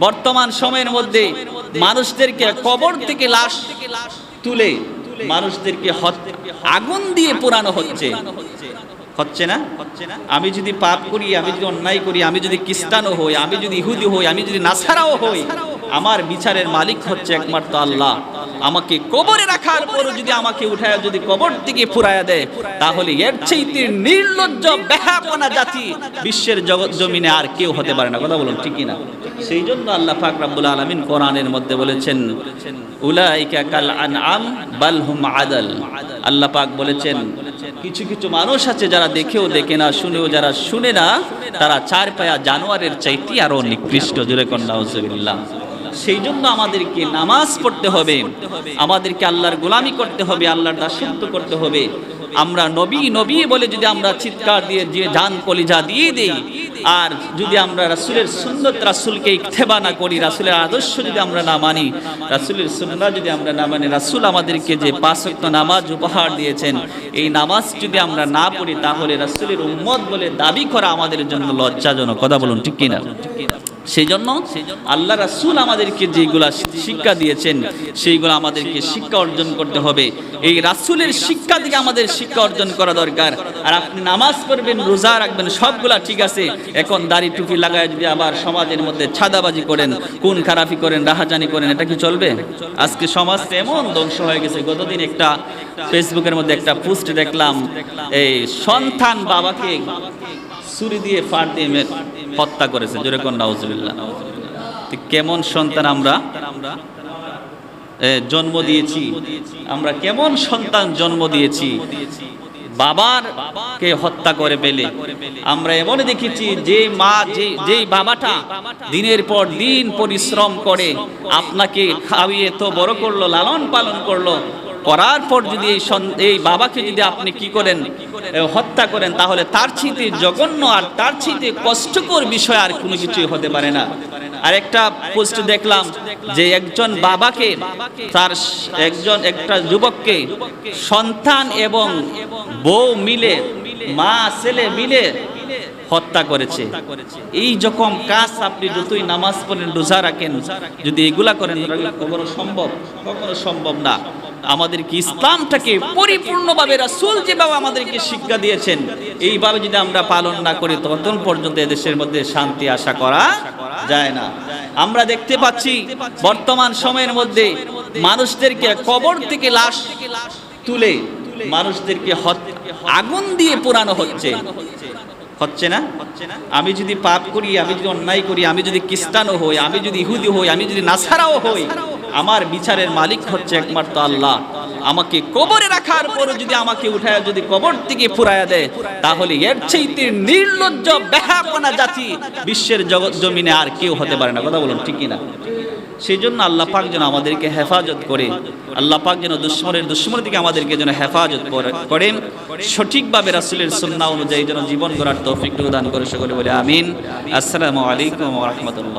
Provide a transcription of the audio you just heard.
বর্তমান সময়ের মধ্যে মানুষদেরকে কবর থেকে লাশ তুলে মানুষদেরকে আগুন দিয়ে পোড়ানো হচ্ছে। হচ্ছে না? আমি যদি পাপ করি, আমি যদি অন্যায় করি, আমি যদি খ্রিস্টানও হই, আমি যদি ইহুদি হই, আমি যদি নাসারাও হই, আমার বিচারের মালিক হচ্ছে একমাত্র আল্লাহ। আমাকে কবরে রাখার পরও যদি আমাকে উঠায় যদি কবর থেকে ফুরাইয়া দেয়, তাহলে এর চাইতে নির্লজ্জ ব্যাহাপনা জাতি বিশ্বের জগৎ জমিনে আর কেউ হতে পারে না। কথা বলুন ঠিকই না সেই জন্য আল্লাহ পাক রাব্বুল আলামিন কোরআনের মধ্যে বলেছেন, উলাইকা কাল আনআম বাল হুম আদাল। আল্লাহ পাক বলেছেন, কিছু কিছু মানুষ আছে যারা দেখেও দেখে না, শুনেও যারা শুনে না, তারা চার পায়া জানোয়ারের চাইতে আরও নিকৃষ্ট। জুড়ে কন্যা সেই জন্য আমাদেরকে নামাজ পড়তে হবে। আমাদেরকে আল্লাহর গোলামি করতে হবে, আল্লাহর দাসত্ব করতে হবে। আমরা নবী নবী বলে যদি আমরা চিৎকার দিয়ে যে যান কলিজা দিয়ে দেই আর যদি আমরা রাসুলের সুন্নত রাসুলকে ইকতেবা না করি, রাসুলের আদর্শ যদি আমরা না মানি, রাসুলের সুন্না যদি আমরা না মানি, রাসুল আমাদেরকে যে পাঁচক্ত নামাজ উপহার দিয়েছেন, এই নামাজ যদি আমরা না পড়ি, তাহলে রাসুলের উম্মত বলে দাবি করা আমাদের জন্য লজ্জাজনক। কথা বলুন, ঠিক কিনা? সেই জন্য আল্লাহ রাসুল আমাদেরকে যেগুলা শিক্ষা দিয়েছেন, সেইগুলো আমাদেরকে শিক্ষা অর্জন করতে হবে। এই রাসুলের শিক্ষা থেকে আমাদের শিক্ষা অর্জন করা দরকার। আর আপনি নামাজ পড়বেন, রোজা রাখবেন, সবগুলা ঠিক আছে। এখন দাড়ি টুপি লাগায় যদি আবার সমাজের মধ্যে ছাদাবাজি করেন কোন খারাপি করেন, রাহাজানি করেন, এটা কি চলবে? আজকে সমাজটা এমন ধ্বংস হয়ে গেছে। গতদিন একটা ফেসবুকের মধ্যে একটা পোস্ট দেখলাম, এই সন্তান বাবাকে ছুরি দিয়ে ফার দিয়ে হত্যা করেছে। জোরে কোন নাউজুবিল্লাহ কেমন সন্তান আমরা? জন্ম দিয়েছি। আমরা কেমন সন্তান জন্ম দিয়েছি? বাবার কে হত্যা করে পেলে আমরা এমন দেখেছি যে মা, যে, যেই বাবাটা দিনের পর দিন পরিশ্রম করে আপনাকে খাওয়িয়ে তো বড় করল, লালন পালন করল, করার পর যদি এই এই বাবাকে যদি আপনি কি করেন হত্যা করেন, তাহলে তার ছিতে জঘন্য আর তার ছিতে কষ্টকর বিষয় আর কোনো কিছুই হতে পারে না। আর একটা পোস্ট দেখলাম যে একজন বাবাকে তার একজন একটা যুবককে সন্তান এবং বউ মিলে মা ছেলে মিলে হত্যা করেছে। এই যখন কাজ আপনি যতই নামাজ পড়েন রোজা রাখেন যদি এগুলা করেন কখনো সম্ভব কখনো সম্ভব না। আমাদেরকে ইসলামটাকে পরিপূর্ণভাবে রাসূল যেভাবে আমাদেরকে শিক্ষা দিয়েছেন, এইভাবে যদি আমরা পালন না করি ততক্ষণ পর্যন্ত এদেশের মধ্যে শান্তি আশা করা যায় না। আমরা দেখতে পাচ্ছি বর্তমান সময়ের মধ্যে মানুষদেরকে কবর থেকে লাশ তুলে মানুষদেরকে আগুন দিয়ে পোড়ানো হচ্ছে। হচ্ছে না? আমি যদি পাপ করি, আমি যদি অন্যায় করি, আমি যদি খ্রিস্টানও হই, আমি যদি ইহুদি হই, আমি যদি নাসারাও হই আমার বিচারের মালিক হচ্ছে একমাত্র আল্লাহ। আমাকে কবরে রাখার পরও যদি আমাকে উঠায় যদি কবর থেকে ফুরাইয়া দেয়, তাহলে এর চাইতে নির্লজ্জ ব্যাহাপনা জাতি বিশ্বের জগৎ জমিনে আর কেউ হতে পারে না। কথা বলুন ঠিকই না সেই জন্য আল্লাহ পাক যেন আমাদেরকে হেফাজত করে, আল্লাহ পাক যেন দুশ্মনের দুশ্মনের দিকে আমাদেরকে যেন হেফাজত করে- করেন। সঠিকভাবে রাসূলের সুন্নাহ অনুযায়ী যেন জীবন গড়ার তৌফিক দান করে সকলে বলে আমিন। আসসালামু আলাইকুম রাহমাতুল্লাহ।